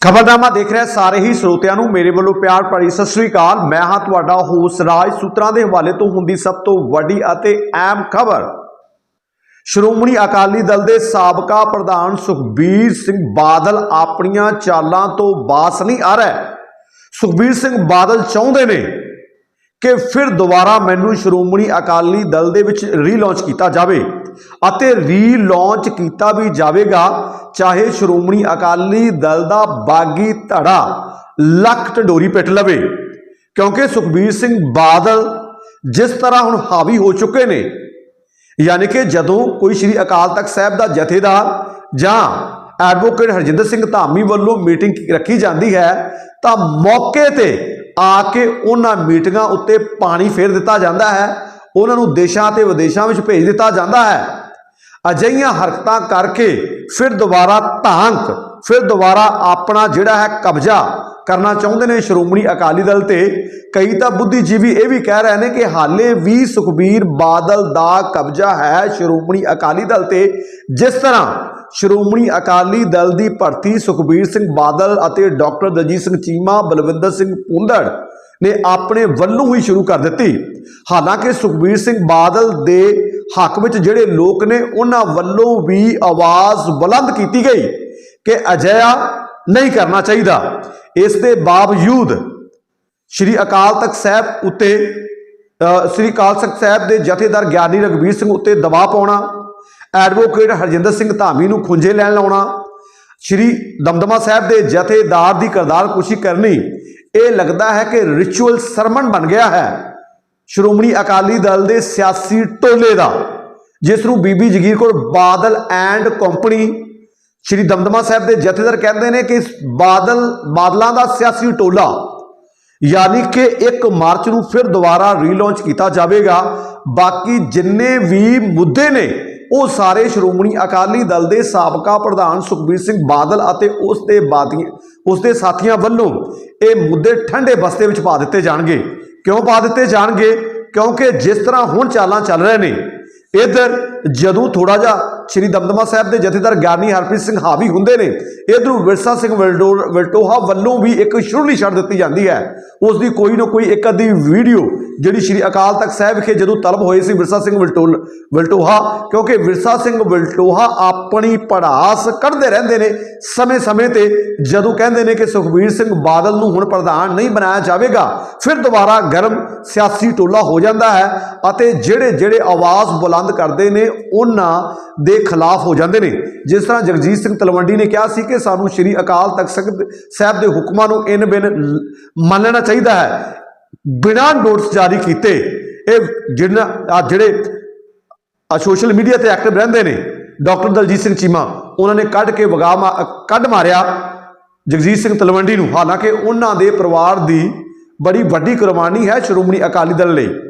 ਖਬਰਨਾਮਾ ਦੇਖ ਰਹੇ ਸਾਰੇ ਹੀ ਸਰੋਤਿਆਂ ਨੂੰ। ਮੇਰੇ ਵੱਲੋਂ ਪਿਆਰ ਭਰੀ ਸਤਿ ਸ੍ਰੀ ਅਕਾਲ। ਮੈਂ ਹਾਂ ਤੁਹਾਡਾ ਹੋਸ ਰਾਜ। ਸੂਤਰਾਂ ਦੇ ਹਵਾਲੇ ਤੋਂ ਹੁੰਦੀ ਸਭ ਤੋਂ ਵੱਡੀ ਅਤੇ ਅਹਿਮ ਖਬਰ। ਸ਼੍ਰੋਮਣੀ ਅਕਾਲੀ ਦਲ ਦੇ ਸਾਬਕਾ ਪ੍ਰਧਾਨ ਸੁਖਬੀਰ ਸਿੰਘ ਬਾਦਲ ਆਪਣੀਆਂ ਚਾਲਾਂ ਤੋਂ ਬਾਸ ਨਹੀਂ ਆ ਰਿਹਾ। ਸੁਖਬੀਰ ਸਿੰਘ ਬਾਦਲ ਚਾਹੁੰਦੇ ਨੇ ਕਿ ਫਿਰ ਦੁਬਾਰਾ ਮੈਨੂੰ ਸ਼੍ਰੋਮਣੀ ਅਕਾਲੀ ਦਲ ਦੇ ਵਿੱਚ ਰੀਲਾਂਚ ਕੀਤਾ ਜਾਵੇ ਅਤੇ ਰੀਲਾਂਚ ਕੀਤਾ ਵੀ ਜਾਵੇਗਾ, ਚਾਹੇ ਸ਼੍ਰੋਮਣੀ ਅਕਾਲੀ ਦਲ ਦਾ ਬਾਗੀ ਧੜਾ ਲੱਖ ਟਡੋਰੀ ਪਿੱਟ ਲਵੇ। ਕਿਉਂਕਿ ਸੁਖਬੀਰ ਸਿੰਘ ਬਾਦਲ ਜਿਸ ਤਰ੍ਹਾਂ ਹੁਣ ਹਾਵੀ ਹੋ ਚੁੱਕੇ ਨੇ, ਯਾਨੀ ਕਿ ਜਦੋਂ ਕੋਈ ਸ੍ਰੀ ਅਕਾਲ ਤਖਤ ਸਾਹਿਬ ਦਾ ਜਥੇਦਾਰ ਜਾਂ ਐਡਵੋਕੇਟ ਹਰਜਿੰਦਰ ਸਿੰਘ ਧਾਮੀ ਵੱਲੋਂ ਮੀਟਿੰਗ ਰੱਖੀ ਜਾਂਦੀ ਹੈ, ਤਾਂ ਮੌਕੇ ਤੇ ਆ ਕੇ ਉਹਨਾਂ ਮੀਟਿੰਗਾਂ ਉੱਤੇ ਪਾਣੀ ਫੇਰ ਦਿੱਤਾ ਜਾਂਦਾ ਹੈ, ਉਹਨਾਂ ਨੂੰ ਦੇਸ਼ਾਂ ਤੇ ਵਿਦੇਸ਼ਾਂ ਵਿੱਚ ਭੇਜ ਦਿੱਤਾ ਜਾਂਦਾ ਹੈ। ਅਜਿਹੀਆਂ ਹਰਕਤਾਂ ਕਰਕੇ ਫਿਰ ਦੁਬਾਰਾ ਧਾਂਕ, ਫਿਰ ਦੁਬਾਰਾ ਆਪਣਾ ਜਿਹੜਾ ਹੈ ਕਬਜ਼ਾ ਕਰਨਾ ਚਾਹੁੰਦੇ ਨੇ ਸ਼੍ਰੋਮਣੀ ਅਕਾਲੀ ਦਲ ਤੇ। ਕਈ ਤਾਂ ਬੁੱਧੀਜੀਵੀ ਇਹ ਵੀ ਕਹਿ ਰਹੇ ਨੇ ਕਿ ਹਾਲੇ ਵੀ ਸੁਖਬੀਰ ਬਾਦਲ ਦਾ ਕਬਜ਼ਾ ਹੈ ਸ਼੍ਰੋਮਣੀ ਅਕਾਲੀ ਦਲ ਤੇ, ਜਿਸ ਤਰ੍ਹਾਂ ਸ਼੍ਰੋਮਣੀ ਅਕਾਲੀ ਦਲ ਦੀ ਭਰਤੀ ਸੁਖਬੀਰ ਸਿੰਘ ਬਾਦਲ ਅਤੇ ਡਾਕਟਰ ਦਲਜੀਤ ਸਿੰਘ ਚੀਮਾ, ਬਲਵਿੰਦਰ ਸਿੰਘ ਪੁੰਦੜ ਨੇ ਆਪਣੇ ਵੱਲੋਂ ਹੀ ਸ਼ੁਰੂ ਕਰ ਦਿੱਤੀ। ਹਾਲਾਂਕਿ ਸੁਖਬੀਰ ਸਿੰਘ ਬਾਦਲ ਦੇ ਹੱਕ ਵਿੱਚ ਜਿਹੜੇ ਲੋਕ ਨੇ, ਉਹਨਾਂ ਵੱਲੋਂ ਵੀ ਆਵਾਜ਼ ਬੁਲੰਦ ਕੀਤੀ ਗਈ ਕਿ ਅਜਿਹਾ ਨਹੀਂ ਕਰਨਾ ਚਾਹੀਦਾ। ਇਸ ਦੇ ਬਾਵਜੂਦ ਸ਼੍ਰੀ ਅਕਾਲ ਤਖਤ ਸਾਹਿਬ ਉੱਤੇ ਸ਼੍ਰੀ ਅਕਾਲ ਤਖਤ ਸਾਹਿਬ ਦੇ ਜਥੇਦਾਰ ਗਿਆਨੀ ਰਗਵੀਰ ਸਿੰਘ ਉੱਤੇ ਦਬਾਅ ਪਾਉਣਾ ਐਡਵੋਕੇਟ ਹਰਜਿੰਦਰ ਸਿੰਘ ਧਾਮੀ ਨੂੰ ਖੁੰਝੇ ਲੈਣ ਲਾਉਣਾ। ਸ਼੍ਰੀ ਦਮਦਮਾ ਸਾਹਿਬ ਦੇ ਜਥੇਦਾਰ ਦੀ ਕਰਦਾਰ ਕੁਸ਼ੀ ਕਰਨੀ, ਇਹ ਲੱਗਦਾ ਹੈ ਕਿ ਰਿਚੁਅਲ ਸਰਮਨ ਬਣ ਗਿਆ ਹੈ। ਸ਼੍ਰੋਮਣੀ ਅਕਾਲੀ ਦਲ ਦੇ ਸਿਆਸੀ ਟੋਲੇ ਦਾ, ਜਿਸ ਨੂੰ ਬੀਬੀ ਜਗੀਰ ਕੌਰ ਬਾਦਲ ਐਂਡ ਕੰਪਨੀ, ਸ਼੍ਰੀ ਦਮਦਮਾ ਸਾਹਿਬ ਦੇ ਜਥੇਦਾਰ ਕਹਿੰਦੇ ਨੇ ਕਿ ਬਾਦਲ, ਬਾਦਲਾਂ ਦਾ ਸਿਆਸੀ ਟੋਲਾ, ਯਾਨੀ ਕਿ 1 ਮਾਰਚ ਨੂੰ ਫਿਰ ਦੁਬਾਰਾ ਰੀਲਾਂਚ ਕੀਤਾ ਜਾਵੇਗਾ। ਬਾਕੀ ਜਿੰਨੇ ਵੀ ਮੁੱਦੇ ਨੇ ਉਹ ਸਾਰੇ ਸ਼੍ਰੋਮਣੀ ਅਕਾਲੀ ਦਲ ਦੇ ਸਾਬਕਾ ਪ੍ਰਧਾਨ ਸੁਖਬੀਰ ਸਿੰਘ ਬਾਦਲ ਅਤੇ ਉਸ ਦੇ ਬਾਦੀਆਂ ਉਸ ਦੇ ਸਾਥੀਆਂ ਵੱਲੋਂ ਇਹ ਮੁੱਦੇ ਠੰਡੇ ਬਸਤੇ ਵਿੱਚ ਪਾ ਦਿੱਤੇ ਜਾਣਗੇ। ਕਿਉਂ ਪਾ ਦਿੱਤੇ ਜਾਣਗੇ? ਕਿਉਂਕਿ ਜਿਸ ਤਰ੍ਹਾਂ ਹੁਣ ਚਾਲਾਂ ਚੱਲ ਰਹੇ ਨੇ, ਇਧਰ ਜਦੋਂ ਥੋੜਾ ਜਿਹਾ ਸ਼੍ਰੀ ਦਮਦਮਾ ਸਾਹਿਬ ਦੇ ਜਥੇਦਾਰ ਗਿਆਨੀ ਹਰਪ੍ਰੀਤ ਸਿੰਘ ਹਾਵੀ ਹੁੰਦੇ ਨੇ। ਇਧਰੋਂ ਵਿਰਸਾ ਸਿੰਘ ਵਲਡੋ- ਵਲਟੋਹਾ ਵੱਲੋਂ ਵੀ ਇੱਕ ਸ਼ੁਰਲੀ ਛੱਡ ਦਿੱਤੀ ਜਾਂਦੀ ਹੈ। ਉਸ ਦੀ ਕੋਈ ਨਾ ਕੋਈ ਇੱਕ ਅੱਧੀ ਵੀਡੀਓ ਜਿਹੜੀ ਸ਼੍ਰੀ ਅਕਾਲ ਤਖਤ ਸਾਹਿਬ ਵਿਖੇ ਜਦੋਂ ਤਲਬ ਹੋਏ ਸੀ ਵਿਰਸਾ ਸਿੰਘ ਵਲਟੋਲ ਵਲਟੋਹਾ, ਕਿਉਂਕਿ ਵਿਰਸਾ ਸਿੰਘ ਵਲਟੋਹਾ ਆਪਣੀ ਪੜਾਸ ਕੱਢਦੇ ਰਹਿੰਦੇ ਨੇ ਸਮੇਂ-ਸਮੇਂ ਤੇ, ਜਦੋਂ ਕਹਿੰਦੇ ਨੇ ਕਿ ਸੁਖਬੀਰ ਸਿੰਘ ਬਾਦਲ ਨੂੰ ਹੁਣ ਪ੍ਰਧਾਨ ਨਹੀਂ ਬਣਾਇਆ ਜਾਵੇਗਾ, ਫਿਰ ਦੁਬਾਰਾ ਗਰਮ ਸਿਆਸੀ ਟੋਲਾ ਹੋ ਜਾਂਦਾ ਹੈ ਅਤੇ ਜਿਹੜੇ ਜਿਹੜੇ ਆਵਾਜ਼ ਬੁਲੰਦ ਕਰਦੇ ਨੇ, ਉਹਨਾਂ ਦੇ ਖਿਲਾਫ ਹੋ ਜਾਂਦੇ ਨੇ। ਜਿਸ ਤਰ੍ਹਾਂ ਜਗਜੀਤ ਸਿੰਘ ਤਲਵੰਡੀ ਨੇ ਕਿਹਾ ਸੀ ਕਿ ਸਾਨੂੰ ਸ਼੍ਰੀ ਅਕਾਲ ਤਖਤ ਸਾਹਿਬ ਦੇ ਹੁਕਮਾਂ ਨੂੰ ਇਨ ਬਿਨ ਮੰਨਣਾ ਚਾਹੀਦਾ ਹੈ। ਬਿਨਾਂ ਨੋਟਿਸ ਜਾਰੀ ਕੀਤੇ ਇਹ ਜਿਹੜਾ ਜਿਹੜੇ ਸੋਸ਼ਲ ਮੀਡੀਆ ਤੇ ਐਕਟਿਵ ਰਹਿੰਦੇ ਨੇ ਡਾਕਟਰ ਦਲਜੀਤ ਸਿੰਘ ਚੀਮਾ, ਉਹਨਾਂ ਨੇ ਕੱਢ ਕੇ ਵਗਾ ਮਾ- ਕੱਢ ਮਾਰਿਆ ਜਗਜੀਤ ਸਿੰਘ ਤਲਵੰਡੀ ਨੂੰ। ਹਾਲਾਂਕਿ ਉਹਨਾਂ ਦੇ ਪਰਿਵਾਰ ਦੀ ਬੜੀ ਵੱਡੀ ਕੁਰਬਾਨੀ ਹੈ ਸ਼੍ਰੋਮਣੀ ਅਕਾਲੀ ਦਲ ਲਈ।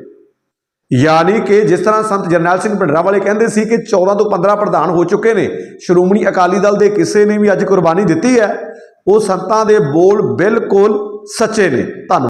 ਯਾਨੀ ਕਿ ਜਿਸ ਤਰ੍ਹਾਂ ਸੰਤ ਜਰਨੈਲ ਸਿੰਘ ਭਿੰਡਰਾਂ ਵਾਲੇ ਕਹਿੰਦੇ ਸੀ ਕਿ 14 ਤੋਂ 15 ਪ੍ਰਧਾਨ ਹੋ ਚੁੱਕੇ ਨੇ, ਸ਼੍ਰੋਮਣੀ ਅਕਾਲੀ ਦਲ ਦੇ ਕਿਸੇ ਨੇ ਵੀ ਅੱਜ ਕੁਰਬਾਨੀ ਦਿੱਤੀ ਹੈ, ਉਹ ਸੰਤਾਂ ਦੇ ਬੋਲ ਬਿਲਕੁਲ ਸੱਚੇ ਨੇ। ਧੰਨਵਾਦ।